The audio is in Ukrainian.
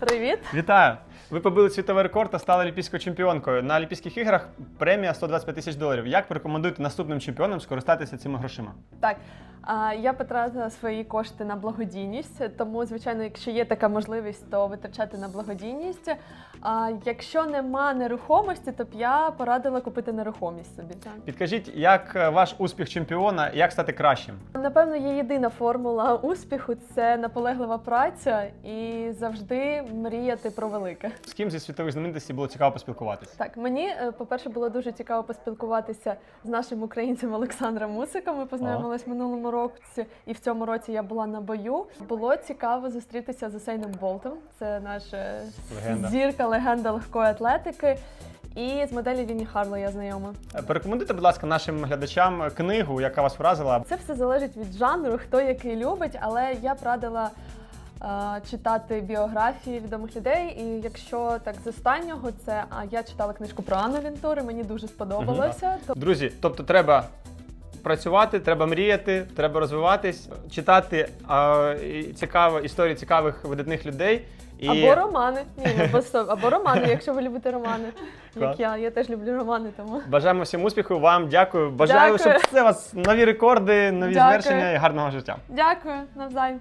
Привіт! Вітаю! Ви побили світовий рекорд та стали олімпійською чемпіонкою. На Олімпійських іграх премія 125 тисяч доларів. Як порекомендуєте наступним чемпіонам скористатися цими грошима? Так, я потратила свої кошти на благодійність, тому, звичайно, якщо є така можливість, то витрачати на благодійність. А якщо нема нерухомості, то б я порадила купити нерухомість собі. Підкажіть, як е, ваш успіх чемпіона, як стати кращим? Напевно, є єдина формула успіху це наполеглива праця і завжди мріяти про велике. З ким зі світових знаменитостей було цікаво поспілкуватися? Так, мені, е, по-перше, було дуже цікаво поспілкуватися з нашим українцем Олександром Мусиком. Ми познайомились минулому році, і в цьому році я була на бою. Було цікаво зустрітися з Усейном Болтом. Це наша Легенда. зірка, легенда легкої атлетики. І з моделі Вінні Харло я знайома. Е, Порекомендуйте, будь ласка, нашим глядачам книгу, яка вас вразила. Це все залежить від жанру, хто який любить, але я б радила е, читати біографії відомих людей. І якщо так з останнього, це а я читала книжку про Анну Вінтури, мені дуже сподобалося. То Друзі, тобто треба працювати, треба мріяти, треба розвиватись, читати а, і цікаво, історії цікавих видатних людей. І... Або романи. Ні, ну просто або романи, якщо ви любите романи. Як я. Я теж люблю романи, тому Бажаємо всім успіху, вам дякую. Бажаю, Дякую. щоб це у вас нові рекорди, нові Дякую. звершення і гарного життя. дякую навзаєм.